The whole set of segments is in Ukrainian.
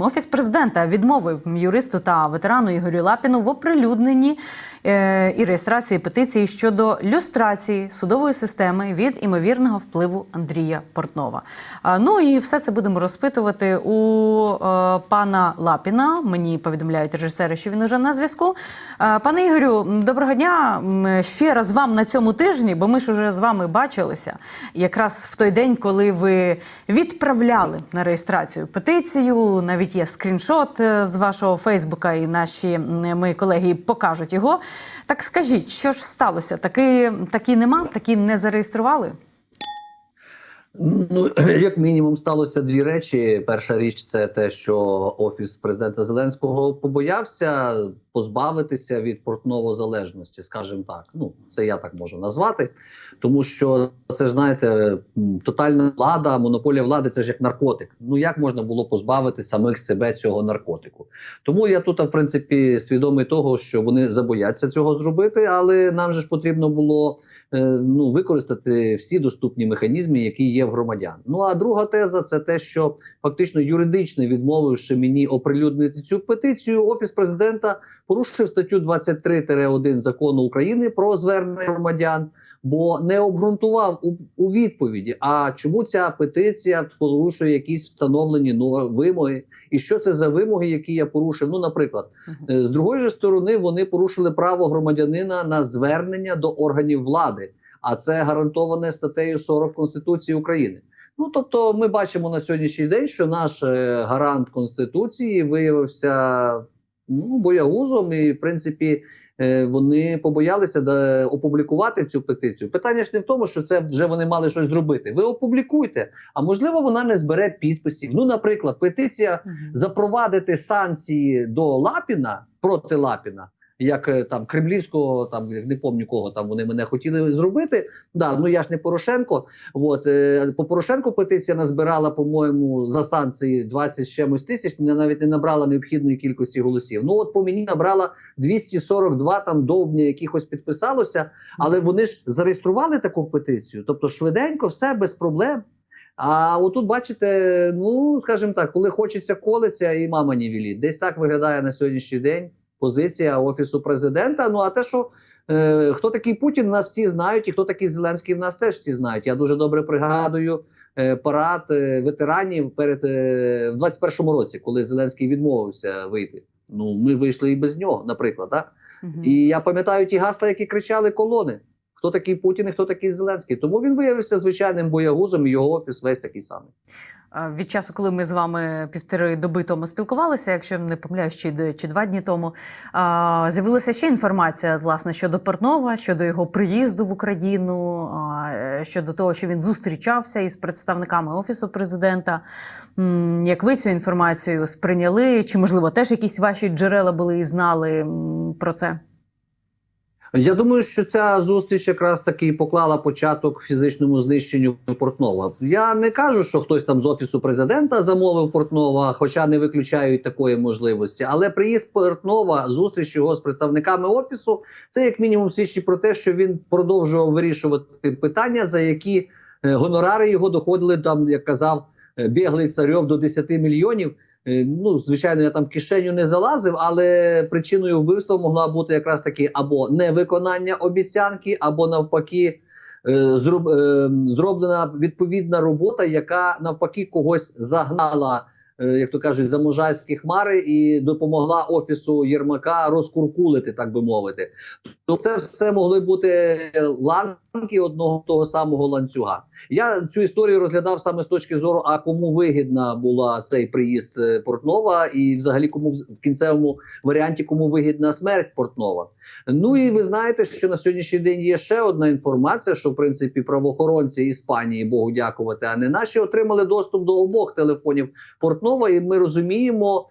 Офіс президента відмовив юристу та ветерану Ігорю Лапіну в оприлюдненні е, і реєстрації петиції щодо люстрації судової системи від імовірного впливу Андрія Портнова. А, ну і все це будемо розпитувати у е, пана Лапіна. Мені повідомляють режисери, що він уже на зв'язку. Е, пане Ігорю, доброго дня. Ще раз вам на цьому тижні, бо ми ж уже з вами бачилися якраз в той день, коли ви відправляли на реєстрацію петицію. Навіть є скріншот е, з вашого Фейсбука, і наші мої колеги покажуть його. Так скажіть, що ж сталося? Такі, такі нема, такі не зареєстрували? Ну, як мінімум, сталося дві речі. Перша річ це те, що офіс президента Зеленського побоявся позбавитися від портнової залежності, скажімо так. Ну це я так можу назвати, тому що це ж знаєте, тотальна влада, монополія влади це ж як наркотик. Ну як можна було позбавити самих себе цього наркотику? Тому я тут, в принципі, свідомий того, що вони забояться цього зробити, але нам же ж потрібно було ну, використати всі доступні механізми, які є в громадян. Ну а друга теза це те, що фактично юридично відмовивши мені оприлюднити цю петицію, офіс президента порушив статтю 23-1 закону України про звернення громадян. Бо не обґрунтував у, у відповіді, а чому ця петиція порушує якісь встановлені ну, вимоги, і що це за вимоги, які я порушив? Ну, наприклад, Е, З другої ж сторони, вони порушили право громадянина на звернення до органів влади, а це гарантоване статтею 40 Конституції України. Ну тобто, ми бачимо на сьогоднішній день, що наш е, гарант конституції виявився ну боягузом, і в принципі вони побоялися опублікувати цю петицію. Питання ж не в тому, що це вже вони мали щось зробити. Ви опублікуйте, а можливо, вона не збере підписів. Ну, наприклад, петиція запровадити санкції до Лапіна проти Лапіна, як е, там кремлівського, там не пам'ятаю кого там вони мене хотіли зробити. Да, ну я ж не Порошенко. От е, по Порошенку петиція назбирала, по-моєму, за санкції 20 з чимось тисяч, не навіть не набрала необхідної кількості голосів. Ну от по мені набрала 242 там довбня якихось підписалося, але вони ж зареєстрували таку петицію, тобто швиденько, все без проблем. А отут бачите, ну скажімо так, коли хочеться колиться і мама не вілі. Десь так виглядає на сьогоднішній день позиція офісу президента. Ну а те, що е, хто такий Путін, нас всі знають, і хто такий Зеленський, в нас теж всі знають. Я дуже добре пригадую е, парад е, ветеранів перед е, в 21-му році, коли Зеленський відмовився вийти. Ну ми вийшли і без нього, наприклад. Так? Мгм. І я пам'ятаю ті гасла, які кричали колони. Хто такий Путін і хто такий Зеленський? Тому він виявився звичайним боягузом, і його офіс весь такий самий. Від часу, коли ми з вами півтори доби тому спілкувалися, якщо не помиляюсь, чи, чи два дні тому, з'явилася ще інформація власне щодо Портнова, щодо його приїзду в Україну, щодо того, що він зустрічався із представниками офісу президента. Як ви цю інформацію сприйняли? Чи можливо теж якісь ваші джерела були і знали про це? Я думаю, що ця зустріч якраз таки поклала початок фізичному знищенню Портнова. Я не кажу, що хтось там з офісу президента замовив Портнова, хоча не виключають такої можливості. Але приїзд Портнова, зустріч його з представниками офісу, це як мінімум свідчить про те, що він продовжував вирішувати питання, за які е, гонорари його доходили там, як казав е, біглий царьов, до 10 мільйонів. Е, Ну, звичайно, я там кишеню не залазив, але причиною вбивства могла бути якраз таки або невиконання обіцянки, або навпаки, е, е, зроблена відповідна робота, яка навпаки когось загнала, як то кажуть, заможайські хмари і допомогла офісу Єрмака розкуркулити, так би мовити. То це все могли бути ланки одного того самого ланцюга. Я цю історію розглядав саме з точки зору, а кому вигідна була цей приїзд е, Портнова, і взагалі кому в кінцевому варіанті кому вигідна смерть Портнова. Ну і ви знаєте, що на сьогоднішній день є ще одна інформація, що в принципі правоохоронці Іспанії, Богу дякувати, а не наші отримали доступ до обох телефонів Портнова, і ми розуміємо.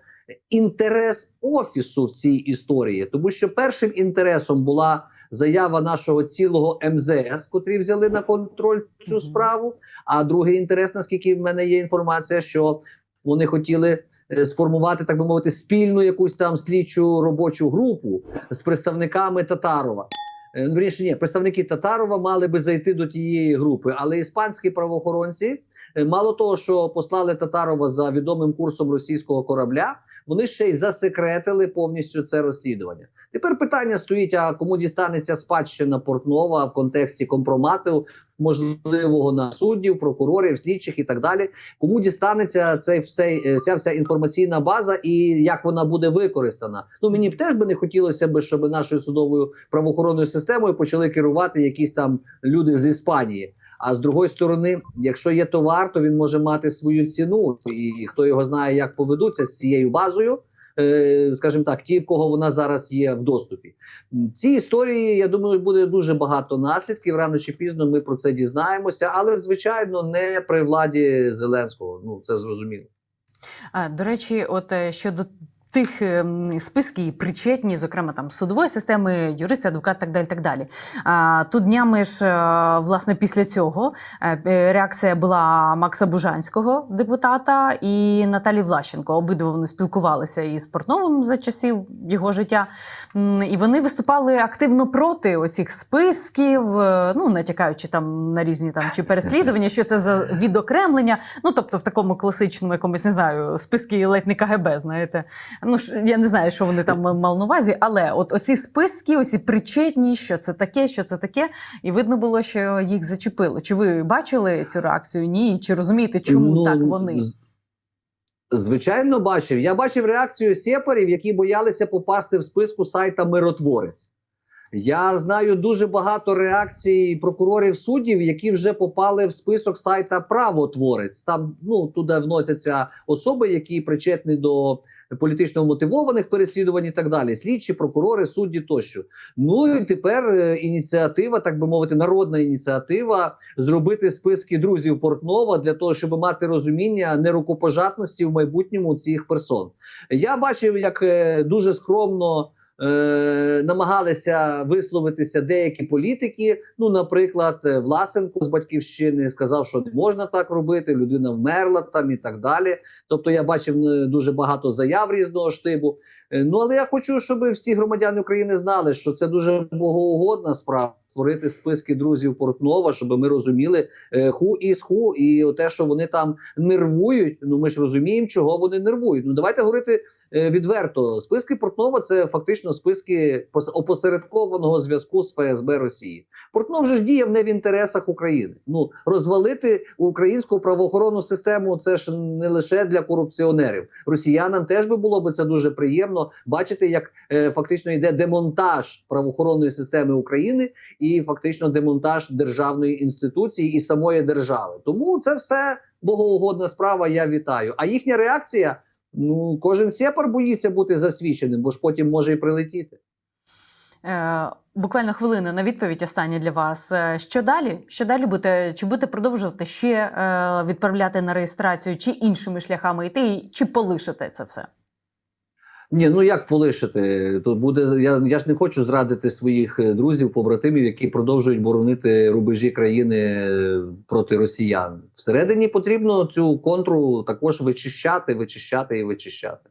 Інтерес офісу в цій історії, тому що першим інтересом була заява нашого цілого МЗС, котрі взяли на контроль цю справу. А другий інтерес, наскільки в мене є інформація, що вони хотіли е, сформувати, так би мовити, спільну якусь там слідчу робочу групу з представниками Татарова. Е, Вірніше, ні, представники Татарова мали би зайти до тієї групи, але іспанські правоохоронці мало того, що послали Татарова за відомим курсом російського корабля, вони ще й засекретили повністю це розслідування. Тепер питання стоїть: а кому дістанеться спадщина Портнова в контексті компромату, можливого на суддів, прокурорів, слідчих і так далі. Кому дістанеться цей всей, е, ця вся інформаційна база і як вона буде використана? Ну мені б теж би не хотілося б, щоб нашою судовою правоохоронною системою почали керувати якісь там люди з Іспанії. А з другої сторони, якщо є товар, то він може мати свою ціну, і хто його знає, як поведуться з цією базою. е, Скажімо так, ті, в кого вона зараз є в доступі. Ці історії, я думаю, буде дуже багато наслідків. Рано чи пізно ми про це дізнаємося, але звичайно не при владі Зеленського. Ну це зрозуміло. А, До речі, от е, щодо тих ем, списків причетні, зокрема там судової системи, юристи, адвокат, так далі. так далі. А, тут днями ж, е, власне, після цього е, е, реакція була Макса Бужанського, депутата, і Наталі Влащенко. Обидва вони спілкувалися із Портновим за часів його життя. І вони виступали активно проти оцих списків, ну натякаючи там на різні там чи переслідування, що це за відокремлення. Ну тобто, в такому класичному якомусь не знаю, списки ледь не КГБ, знаєте. Ну ж я не знаю, що вони там мали на увазі, але от оці списки, оці причетні, що це таке, що це таке, і видно було, що їх зачепило. Чи ви бачили цю реакцію? Ні, чи розумієте, чому Ну, так вони? Звичайно, бачив. Я бачив реакцію сепарів, які боялися попасти в списку сайта Миротворець. Я знаю дуже багато реакцій прокурорів суддів, які вже попали в список сайта Правотворець. Там ну туди вносяться особи, які причетні до політично мотивованих переслідувань і так далі. Слідчі, прокурори, судді тощо. Ну і тепер е, ініціатива, так би мовити, народна ініціатива зробити списки друзів Портнова для того, щоб мати розуміння нерукопожатності в майбутньому цих персон. Я бачив, як е, дуже скромно. Е, намагалися висловитися деякі політики. Ну, наприклад, е, Власенко з батьківщини сказав, що не можна так робити. Людина вмерла там і так далі. Тобто, я бачив е, дуже багато заяв різного штибу. Е, Ну але я хочу, щоб всі громадяни України знали, що це дуже богоугодна справа. Створити списки друзів Портнова, щоб ми розуміли ху із ху, і те, що вони там нервують. Ну ми ж розуміємо, чого вони нервують. Ну давайте говорити е, відверто. Списки Портнова це фактично списки пос- опосередкованого зв'язку з ФСБ Росії. Портнов же ж діяв не в інтересах України. Ну розвалити українську правоохоронну систему це ж не лише для корупціонерів. Росіянам теж би було би це дуже приємно бачити, як е, фактично йде демонтаж правоохоронної системи України і фактично демонтаж державної інституції і самої держави. Тому це все богоугодна справа. Я вітаю. А їхня реакція. Ну, кожен сепар боїться бути засвідченим, бо ж потім може і прилетіти. Е, буквально хвилина на відповідь остання для вас. Е, Що далі? Що далі буде? Чи будете продовжувати ще е, відправляти на реєстрацію, чи іншими шляхами йти, чи полишите це все? Ні, ну як полишити? Тут буде я, я ж не хочу зрадити своїх е, друзів, побратимів, які продовжують боронити рубежі країни е, проти росіян. Всередині потрібно цю контру також вичищати, вичищати і вичищати.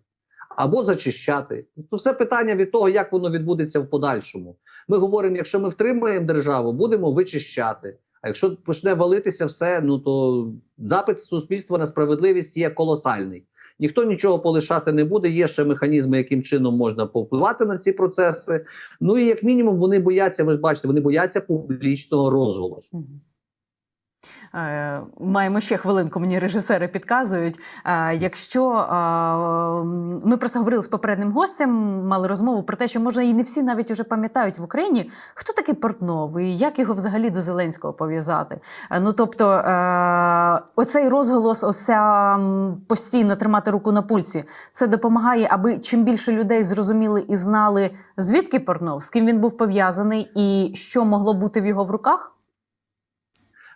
Або зачищати. Це все питання від того, як воно відбудеться в подальшому. Ми говоримо, якщо ми втримаємо державу, будемо вичищати. А якщо почне валитися все, ну то запит суспільства на справедливість є колосальний. Ніхто нічого полишати не буде. Є ще механізми, яким чином можна повпливати на ці процеси. Ну і як мінімум, вони бояться. Ви ж бачите, вони бояться публічного розголосу. Е, Маємо ще хвилинку, мені режисери підказують. Е, Якщо е, ми просто говорили з попереднім гостем, мали розмову про те, що може і не всі навіть уже пам'ятають в Україні, хто такий Портнов і як його взагалі до Зеленського пов'язати. Ну тобто, оцей розголос, оця постійно тримати руку на пульсі, це допомагає, аби чим більше людей зрозуміли і знали, звідки Портнов, з ким він був пов'язаний і що могло бути в його в руках.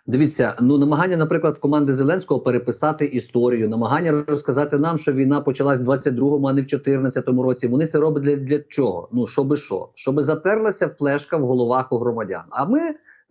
Дивіться, ну намагання, наприклад, команди Зеленського переписати історію, намагання розказати нам, що війна почалась в 22-му, а не в 14-му році. Вони це роблять для, для чого? Ну щоби що? Щоби затерлася флешка в головах у громадян. А ми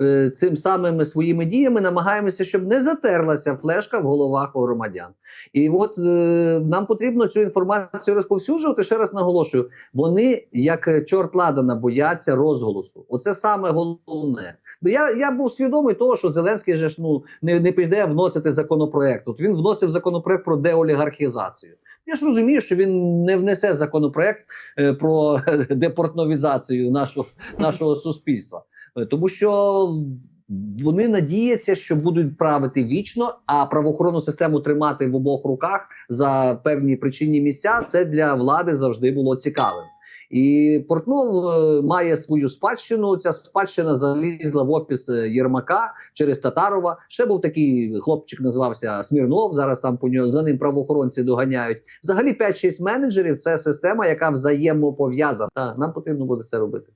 е, цим самими своїми діями намагаємося, щоб не затерлася флешка в головах у громадян. І от е, нам потрібно цю інформацію розповсюджувати. Ще раз наголошую, вони як е, чорт ладана бояться розголосу. Оце саме головне. Я, я був свідомий того, що Зеленський же ж ну не, не піде вносити законопроект. От він вносив законопроект про деолігархізацію. Я ж розумію, що він не внесе законопроект е, про депортновізацію нашого, нашого суспільства, Е, тому що вони надіються, що будуть правити вічно, а правоохоронну систему тримати в обох руках за певні причинні місця. Це для влади завжди було цікавим. І Портнов е, має свою спадщину. Ця спадщина залізла в офіс е, Єрмака через Татарова. Ще був такий хлопчик, називався Смірнов. Зараз там по нього за ним правоохоронці доганяють. Взагалі 5-6 менеджерів це система, яка взаємопов'язана. Нам потрібно буде це робити.